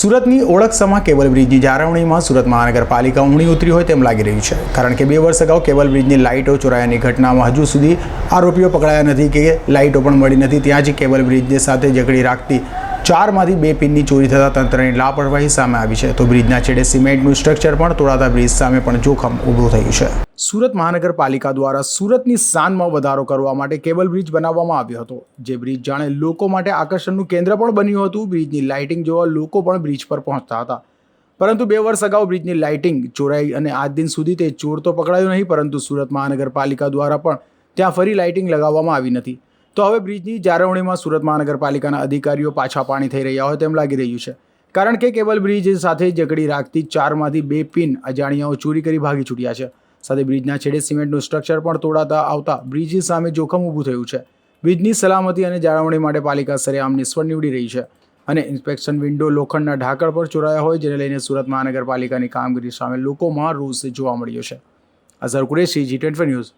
સુરતની ઓળખ સમા કેબલ બ્રિજની જાળવણીમાં સુરત મહાનગરપાલિકા ઊણી ઉતરી હોય તેમ લાગી રહ્યું છે. કારણ કે બે વર્ષ અગાઉ કેબલ બ્રિજની લાઇટો ચોરાયાની ઘટનામાં હજુ સુધી આરોપીઓ પકડાયા નથી કે લાઇટો પણ મળી નથી. ત્યાં જ કેબલ બ્રિજની સાથે જકડી રાખતી ચારમાંથી બે પિનની ચોરી થતાં તંત્રની લાપરવાહી સામે આવી છે. તો બ્રિજના છેડે સિમેન્ટનું સ્ટ્રક્ચર પણ તોડાતા બ્રિજ સામે પણ જોખમ ઊભું થયું છે. સુરત મહાનગરપાલિકા દ્વારા સુરતની શાનમાં વધારો કરવા માટે કેબલ બ્રિજ બનાવવામાં આવ્યો હતો. જે બ્રિજ જાણે લોકો માટે આકર્ષણનું કેન્દ્ર પણ બન્યું હતું. બ્રિજની લાઇટિંગ જોવા લોકો પણ બ્રિજ પર પહોંચતા હતા. પરંતુ બે વર્ષ અગાઉ બ્રિજની લાઇટિંગ ચોરાઈ અને આજ દિન સુધી તે ચોર તો પકડાયો નહીં, પરંતુ સુરત મહાનગરપાલિકા દ્વારા પણ ત્યાં ફરી લાઇટિંગ લગાવવામાં આવી નથી. તો હવે બ્રિજની જાળવણીમાં સુરત મહાનગરપાલિકાના અધિકારીઓ પાછા પાણી થઈ રહ્યા હોય તેમ લાગી રહ્યું છે. કારણ કે કેબલ બ્રિજ સાથે જકડી રાખતી ચારમાંથી બે પિન અજાણ્યાઓ ચોરી કરી ભાગી છૂટ્યા છે. સાથે બ્રિજના છેડે સિમેન્ટનું સ્ટ્રક્ચર પણ તોડાતા આવતા બ્રિજ સામે જોખમ ઊભું થયું છે. બ્રિજની સલામતી અને જાળવણી માટે પાલિકા સરેઆમ નિષ્ફળ નીવડી રહી છે અને ઇન્સ્પેક્શન વિન્ડો લોખંડના ઢાંકણ પર ચોરાયા હોય જેને લઈને સુરત મહાનગરપાલિકાની કામગીરી સામે લોકોમાં રોષ જોવા મળ્યો છે. Azhar Qureshi ji twenty news